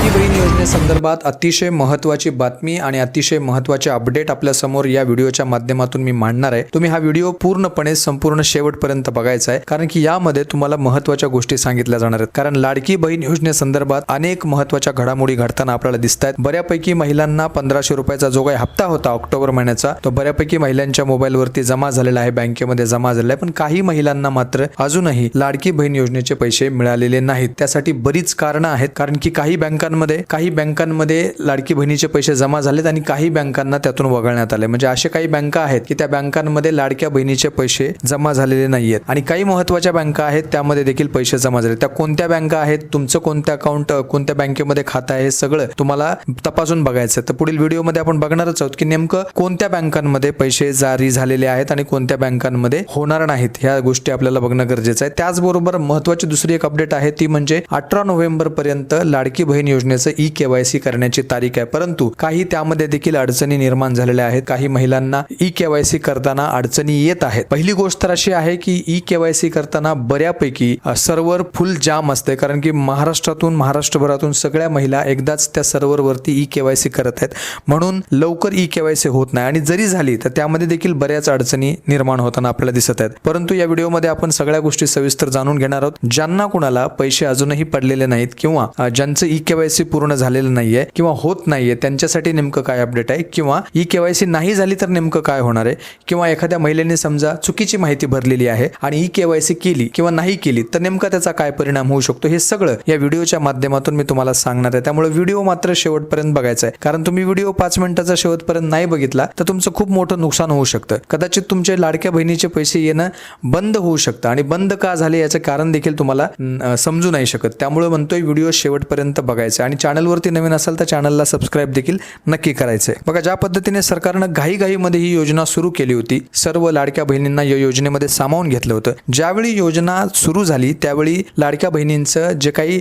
लाडकी बहीण योजनेसंदर्भात अतिशय महत्त्वाची बातमी आणि अतिशय महत्त्वाचे अपडेट आपल्यासमोर या व्हिडिओच्या माध्यमातून मी मांडणार आहे. तुम्ही हा व्हिडिओ पूर्णपणे संपूर्ण शेवटपर्यंत बघायचा आहे कारण की यामध्ये तुम्हाला महत्त्वाच्या गोष्टी सांगितल्या जाणार आहेत. कारण लाडकी बहीण योजनेसंदर्भात अनेक महत्त्वाच्या घडामोडी घडताना आपल्याला दिसत आहेत. बऱ्यापैकी महिलांना पंधराशे रुपयाचा जो काही हप्ता होता ऑक्टोबर महिन्याचा तो बऱ्यापैकी महिलांच्या मोबाईलवरती जमा झालेला आहे. बँकेमध्ये जमा झालेला आहे. पण काही महिलांना मात्र अजूनही लाडकी बहीण योजनेचे पैसे मिळालेले नाहीत. त्यासाठी बरीच कारणं आहेत. कारण की काही बँकांमध्ये काही बँकांमध्ये लाडकी बहिणीचे पैसे जमा झालेत आणि काही बँकांना त्यातून वगळण्यात आले म्हणजे असे काही बँका आहेत की त्या बँकांमध्ये लाडक्या बहिणीचे पैसे जमा झालेले नाहीयेत. आणि काही महत्त्वाच्या बँका आहेत त्यामध्ये देखील पैसे जमा झाले त्या कोणत्या बँका आहेत तुमचं कोणत्या अकाउंट कोणत्या बँकेमध्ये खातं आहे हे सगळं तुम्हाला तपासून बघायचं आहे. तर पुढील व्हिडिओमध्ये आपण बघणारच आहोत की नेमकं कोणत्या बँकांमध्ये पैसे जारी झालेले आहेत आणि कोणत्या बँकांमध्ये होणार नाहीत. ह्या गोष्टी आपल्याला बघणं गरजेचं आहे. त्याचबरोबर महत्वाची दुसरी एक अपडेट आहे ती म्हणजे अठरा नोव्हेंबर पर्यंत लाडकी बहीण योजनेचं ई केवायसी करण्याची तारीख आहे. परंतु काही त्यामध्ये देखील अडचणी निर्माण झालेल्या आहेत. काही महिलांना ई केवायसी करताना अडचणी येत आहेत. पहिली गोष्ट तर अशी आहे की ई केवायसी करताना बऱ्यापैकी सर्व्हर फुल जाम असते. कारण की महाराष्ट्रातून महाराष्ट्रभरातून सगळ्या महिला एकदाच त्या सर्व्हरवरती ई केवायसी करत आहेत. म्हणून लवकर ई केवायसी होत नाही. आणि जरी झाली तर त्यामध्ये देखील बऱ्याच अडचणी निर्माण होताना आपल्याला दिसत आहेत. परंतु या व्हिडिओमध्ये आपण सगळ्या गोष्टी सविस्तर जाणून घेणार आहोत. ज्यांना कुणाला पैसे अजूनही पडलेले नाहीत किंवा ज्यांचं ई केवायसी पूर्ण झालेलं नाहीये किंवा होत नाहीये त्यांच्यासाठी नेमकं काय अपडेट आहे? किंवा ई केवायसी नाही झाली तर नेमकं काय होणार आहे? किंवा एखाद्या महिलेने समजा चुकीची माहिती भरलेली आहे आणि ई केवायसी केली किंवा नाही केली तर नेमका त्याचा काय परिणाम होऊ शकतो? हे सगळं या व्हिडिओच्या माध्यमातून मी तुम्हाला सांगणार आहे. त्यामुळे व्हिडिओ मात्र शेवटपर्यंत बघायचा आहे. कारण तुम्ही व्हिडिओ पाच मिनिटाचा शेवटपर्यंत नाही बघितला तर तुमचं खूप मोठं नुकसान होऊ शकतं. कदाचित तुमचे लाडक्या बहिणीचे पैसे येणं बंद होऊ शकतं आणि बंद का झाले याचं कारण देखील तुम्हाला समजू नाही शकत. त्यामुळे म्हणतोय व्हिडिओ शेवटपर्यंत बघायचा आणि चॅनलवरती नवीन असाल तर चॅनलला सबस्क्राईब देखील नक्की करायचंय. बघा ज्या पद्धतीने सरकारनं घाईघाईमध्ये ही योजना सुरू केली होती सर्व लाडक्या बहिणींना या योजनेमध्ये सामावून घेतलं होतं. ज्यावेळी योजना सुरू झाली त्यावेळी लाडक्या बहिणींचं जे काही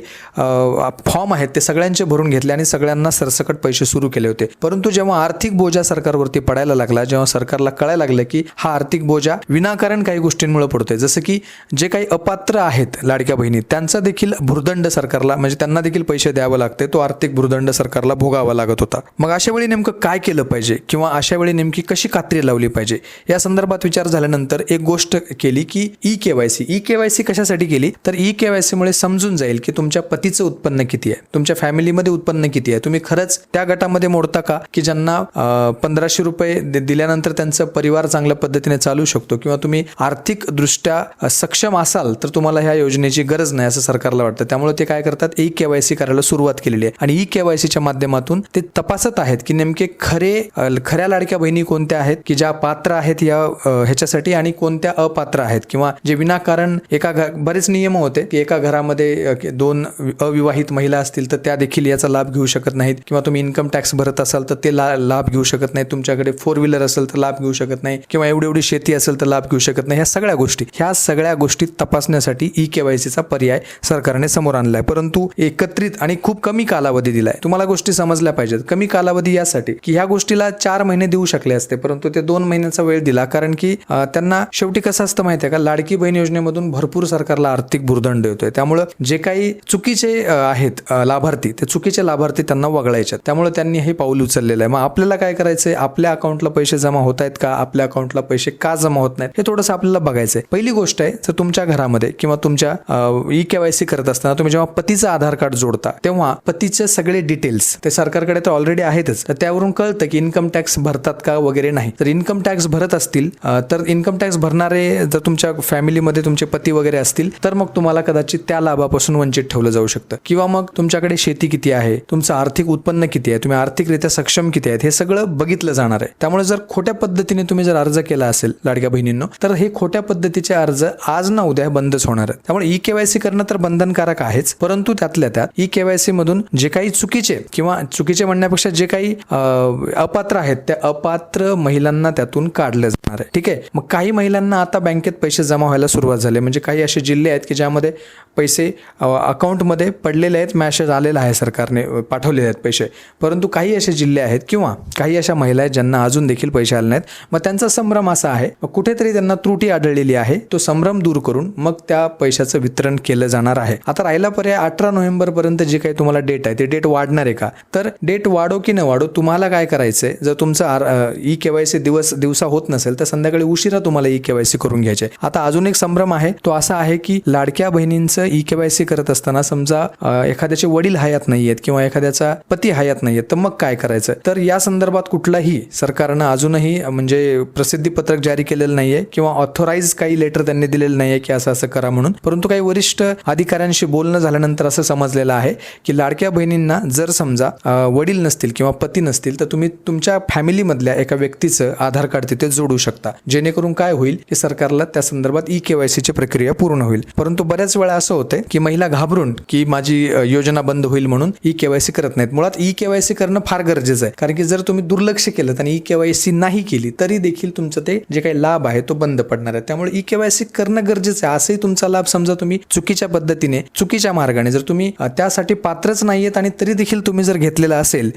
फॉर्म आहेत ते सगळ्यांचे भरून घेतले आणि सगळ्यांना सरसकट पैसे सुरू केले होते. परंतु जेव्हा आर्थिक बोजा सरकारवरती पडायला लागला जेव्हा सरकारला कळायला लागलं की हा आर्थिक बोजा विनाकारण काही गोष्टींमुळे पडतोय. जसं की जे काही अपात्र आहेत लाडक्या बहिणी त्यांचा देखील भूर्दंड सरकारला म्हणजे त्यांना देखील पैसे द्यावं लागतं. तो आर्थिक भूर्दंड सरकारला भोगावा लागत होता. मग अशा वेळी नेमकं काय केलं पाहिजे किंवा अशा वेळी नेमकी कशी कात्री लावली पाहिजे? या संदर्भात विचार झाल्यानंतर एक गोष्ट केली की ई केवायसी ई केवायसी कशासाठी केली? तर ई केवायसी मुळे समजून जाईल की तुमच्या पतीचं उत्पन्न किती आहे. तुमच्या फॅमिलीमध्ये उत्पन्न किती आहे. तुम्ही खरंच त्या गटामध्ये मोडता का? की ज्यांना पंधराशे रुपये दिल्यानंतर त्यांचा परिवार चांगल्या पद्धतीने चालू शकतो किंवा तुम्ही आर्थिक दृष्ट्या सक्षम असाल तर तुम्हाला ह्या योजनेची गरज नाही असं सरकारला वाटतं. त्यामुळे ते काय करतात? ई केवायसी करायला सुरुवात केलेली आहे. आणि ई केवायसीच्या माध्यमातून ते तपासत आहेत की नेमके खरे खऱ्या लाडक्या बहिणी कोणत्या आहेत की ज्या पात्र आहेत या ह्याच्यासाठी आणि कोणत्या अपात्र आहेत. किंवा जे विनाकारण एका घ बरेच नियम होते की एका घरामध्ये दोन वि- अविवाहित महिला असतील तर त्या देखील याचा लाभ घेऊ शकत नाहीत. किंवा तुम्ही इन्कम टॅक्स भरत असाल तर ते ला लाभ घेऊ शकत नाही तुमच्याकडे फोर व्हीलर असेल तर लाभ घेऊ शकत नाही. किंवा एवढी एवढी शेती असेल तर लाभ घेऊ शकत नाही. ह्या सगळ्या गोष्टी ह्या सगळ्या गोष्टी तपासण्यासाठी ई केवायसीचा पर्याय सरकारने समोर आणलाय. परंतु एकत्रित आणि खूप कमी कालावधी दिलाय. तुम्हाला गोष्टी समजल्या पाहिजेत. कमी कालावधी यासाठी की ह्या गोष्टीला चार महिने देऊ शकले असते परंतु ते दोन महिन्याचा वेळ दिला. कारण की त्यांना शेवटी कसं असतं माहिती आहे का? लाडकी बहीण योजनेमधून भरपूर सरकारला आर्थिक भूर्दंड येतोय. त्यामुळं जे काही चुकीचे आहेत लाभार्थी ते चुकीचे लाभार्थी त्यांना वगळायचे त्यामुळे त्यांनी हे पाऊल उचललेलं आहे. मग आपल्याला काय करायचंय? आपल्या अकाउंटला पैसे जमा होत आहेत का? आपल्या अकाउंटला पैसे का जमा होत नाहीत? हे थोडंसं आपल्याला बघायचंय. पहिली गोष्ट आहे जर तुमच्या घरामध्ये किंवा तुमच्या ई केवायसी करत असताना तुम्ही जेव्हा पतीचं आधार कार्ड जोडता तेव्हा पतीचे सगळे डिटेल्स ते सरकारकडे तर ऑलरेडी आहेतच. तर त्यावरून कळतं की इन्कम टॅक्स भरतात का वगैरे नाही. तर इन्कम टॅक्स भरत असतील तर इन्कम टॅक्स भरणारे जर तुमच्या फॅमिलीमध्ये तुमचे पती वगैरे असतील तर मग तुम्हाला कदाचित त्या लाभापासून वंचित ठेवलं जाऊ शकतं. किंवा मग तुमच्याकडे शेती किती आहे तुमचं आर्थिक उत्पन्न किती आहे तुम्ही आर्थिकरित्या सक्षम किती आहेत हे सगळं बघितलं जाणार आहे. त्यामुळे जर खोट्या पद्धतीने तुम्ही जर अर्ज केला असेल लाडक्या बहिणींनो तर हे खोट्या पद्धतीचे अर्ज आज ना उद्या बंदच होणार आहेत. त्यामुळे ई केवायसी करणं तर बंधनकारक आहेच परंतु त्यातल्या त्यात ई केवायसी मधून जे काही चुकीचे किंवा चुकीचे म्हणण्यापेक्षा जे काही अपात्र आहेत त्या अपात्र महिलांना त्यातून काढलं जाणार आहे. ठीक आहे? मग काही महिलांना आता बँकेत पैसे जमा व्हायला सुरुवात झाली म्हणजे काही असे जिल्हे आहेत की ज्यामध्ये पैसे अकाउंटमध्ये पडलेले आहेत मॅसेज आलेला आहे सरकारने पाठवलेले आहेत पैसे. परंतु काही असे जिल्हे आहेत किंवा काही अशा महिला आहेत ज्यांना अजून देखील पैसे आले नाहीत. मग त्यांचा संभ्रम असा आहे मग कुठेतरी त्यांना त्रुटी आढळलेली आहे. तो संभ्रम दूर करून मग त्या पैशाचं वितरण केलं जाणार आहे. आता राहिला पर्याय अठरा नोव्हेंबर पर्यंत जे काही तुम्हाला तुम्हाला डेट आहे. ते डेट वाढणार आहे का? तर डेट वाढो की न वाढो तुम्हाला काय करायचंय? जर तुमचं आर ई केवायसी दिवस दिवसा होत नसेल तर संध्याकाळी उशिरा तुम्हाला ई केवायसी करून घ्यायचे. आता अजून एक संभ्रम आहे. तो असा आहे की लाडक्या बहिणींचं ई केवायसी करत असताना समजा एखाद्याचे वडील हयात नाहीयेत किंवा एखाद्याचा पती हयात नाहीयेत तर मग काय करायचं? तर या संदर्भात कुठलाही सरकारनं अजूनही म्हणजे प्रसिद्धी पत्रक जारी केलेलं नाहीये किंवा ऑथोराईज काही लेटर त्यांनी दिलेलं नाहीये की असं असं करा म्हणून. परंतु काही वरिष्ठ अधिकाऱ्यांशी बोलणं झाल्यानंतर असं समजलेलं आहे की लाडक्या बहिणींना जर समजा वडील नसतील किंवा पती नसतील तर तुम्ही तुमच्या फॅमिलीमधल्या एका व्यक्तीचं आधार कार्ड तिथे जोडू शकता. जेणेकरून काय होईल की सरकारला त्या संदर्भात ई केवायसीची प्रक्रिया पूर्ण होईल. परंतु बऱ्याच वेळा असं होतंय की महिला घाबरून की माझी योजना बंद होईल म्हणून ई केवायसी करत नाहीत. मुळात ई केवायसी करणं फार गरजेचं आहे. कारण की जर तुम्ही दुर्लक्ष केलं आणि ई केवायसी नाही केली तरी देखील तुमचं ते जे काही लाभ आहे तो बंद पडणार आहे. त्यामुळे ई केवायसी करणं गरजेचं आहे. असंही तुमचा लाभ समजा तुम्ही चुकीच्या पद्धतीने चुकीच्या मार्गाने जर तुम्ही त्यासाठी पात्र पात्रच नाहीयेत आणि तरी देखील तुम्ही जर घेतलेला असेल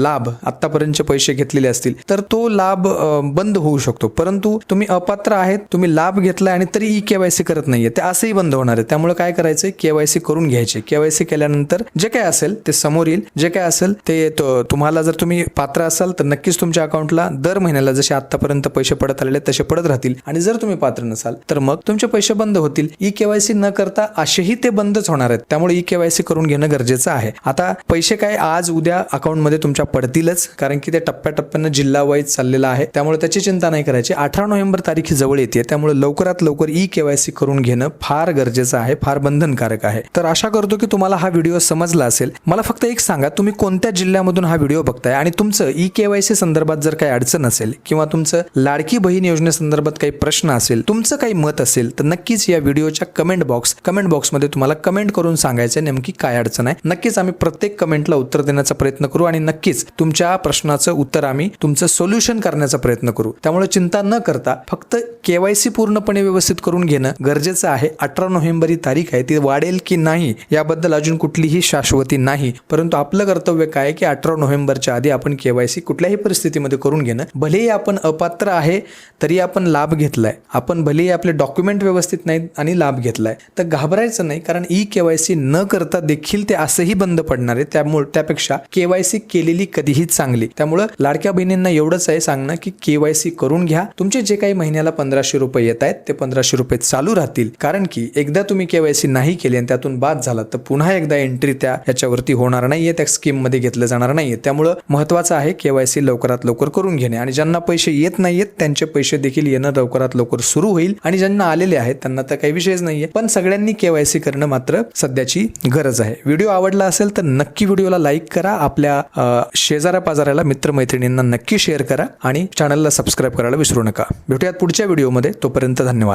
लाभ आतापर्यंतचे पैसे घेतलेले असतील तर तो लाभ बंद होऊ शकतो. परंतु तुम्ही अपात्र आहेत तुम्ही लाभ घेतलाय आणि तरी ई केवायसी करत नाहीये ते असंही बंद होणार आहे. त्यामुळे काय करायचं केवायसी करून घ्यायचे. केवायसी केल्यानंतर जे काय असेल ते समोर येईल. जे काय असेल ते तुम्हाला जर तुम्ही पात्र असाल तर नक्कीच तुमच्या अकाउंटला दर महिन्याला जसे आतापर्यंत पैसे पडत आलेले तसे पडत राहतील. आणि जर तुम्ही पात्र नसाल तर मग तुमचे पैसे बंद होतील. ई केवायसी न करता असेही ते बंदच होणार आहेत. त्यामुळे ई केवायसी करून घेणं गरजेचं आहे. आता पैसे काय आज उद्या अकाउंटमध्ये तुमच्या पडतीलच कारण की ते टप्प्याटप्प्यानं जिल्हा वाईज चाललेलं आहे. त्यामुळे त्याची चिंता नाही करायची. अठरा नोव्हेंबर तारीख जवळ येते त्यामुळे लवकरात लवकर ई केवायसी करून घेणं फार गरजेचं आहे फार बंधनकारक आहे. तर आशा करतो की तुम्हाला हा व्हिडिओ समजला असेल. मला फक्त एक सांगा तुम्ही कोणत्या जिल्ह्यामधून हा व्हिडिओ बघताय? आणि तुमचं ई केवायसी संदर्भात जर काही अडचण असेल किंवा तुमचं लाडकी बहीण योजनेसंदर्भात काही प्रश्न असेल तुमचं काही मत असेल तर नक्कीच या व्हिडिओच्या कमेंट बॉक्स कमेंट बॉक्समध्ये तुम्हाला कमेंट करून सांगायचं नेमकी काय अडचण आहे. नक्की नक्कीच आम्ही प्रत्येक कमेंटला उत्तर देण्याचा प्रयत्न करू आणि नक्कीच तुमच्या प्रश्नाचं उत्तर आम्ही तुमचं सोल्युशन करण्याचा प्रयत्न करू. त्यामुळे चिंता न करता फक्त केवायसी पूर्णपणे व्यवस्थित करून घेणं गरजेचं आहे. अठरा नोव्हेंबर ही तारीख आहे. ती वाढेल की नाही याबद्दल अजून कुठलीही शाश्वती नाही. परंतु आपलं कर्तव्य काय की अठरा नोव्हेंबरच्या आधी आपण केवायसी कुठल्याही परिस्थितीमध्ये करून घेणं. भलेही आपण अपात्र आहे तरी आपण लाभ घेतलाय. आपण भलेही आपले डॉक्युमेंट व्यवस्थित नाहीत आणि लाभ घेतलाय. तर घाबरायचं नाही कारण ई केवायसी न करता देखील ते असंही बंद पडणार आहे. त्यामुळे त्यापेक्षा केवायसी केलेली कधीही चांगली. त्यामुळं लाडक्या बहिणींना एवढंच आहे सांगणं की केवायसी करून घ्या. तुमचे जे काही महिन्याला पंधराशे रुपये येत आहेत ते पंधराशे रुपये चालू राहतील. कारण की एकदा तुम्ही केवायसी नाही केली आणि त्यातून बाद झाला तर पुन्हा एकदा एंट्री त्या याच्यावरती होणार नाहीये त्या स्कीममध्ये घेतलं जाणार नाहीये. त्यामुळं महत्वाचं आहे केवायसी लवकरात लवकर करून घेणे. आणि ज्यांना पैसे येत नाहीयेत त्यांचे पैसे देखील येणं लवकरात लवकर सुरू होईल. आणि ज्यांना आलेले आहेत त्यांना तर काही विषयच नाहीये. पण सगळ्यांनी केवायसी करणं मात्र सध्याची गरज आहे. व्हिडिओ आवडला असेल तर नक्की व्हिडिओला लाईक करा. आपल्या शेजाऱ्या पाजाऱ्याला मित्रमैत्रिणींना नक्की शेअर करा आणि चॅनलला सबस्क्राईब करायला विसरू नका. भेटूयात पुढच्या व्हिडिओमध्ये. तोपर्यंत धन्यवाद.